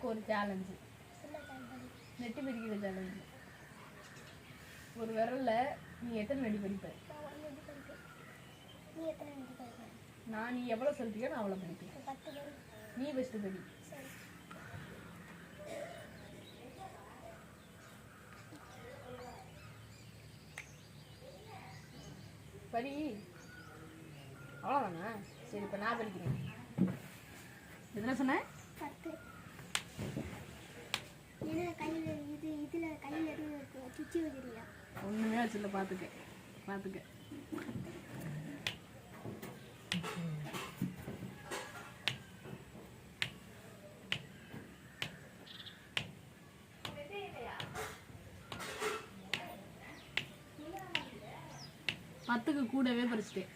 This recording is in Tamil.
எனக்கு ஒரு சேலஞ்சு நெட்டி பிரிக்கிற சேலஞ்சு ஒரு விரல்ல நீ எத்தனை நடி படிப்ப? நான் படிப்பேன் நீ நான் நீ எவ்வளோ சொல்றியோ நான் அவ்வளோ படிப்பேன். நீ ஃபஸ்ட்டு படி. படி. அவ்வளோதானா சரி இப்போ நான் படிக்கிறேன். என்ன சொன்னேன் பத்து கையில் இது இதில் கையில் எதுவும் இருக்கு சுச்சி வச்சிருக்கியா? ஒன்றுமே வச்சில்ல பார்த்துக்க பார்த்துக்க பத்துக்கு கூடவே பறிச்சிட்டேன்.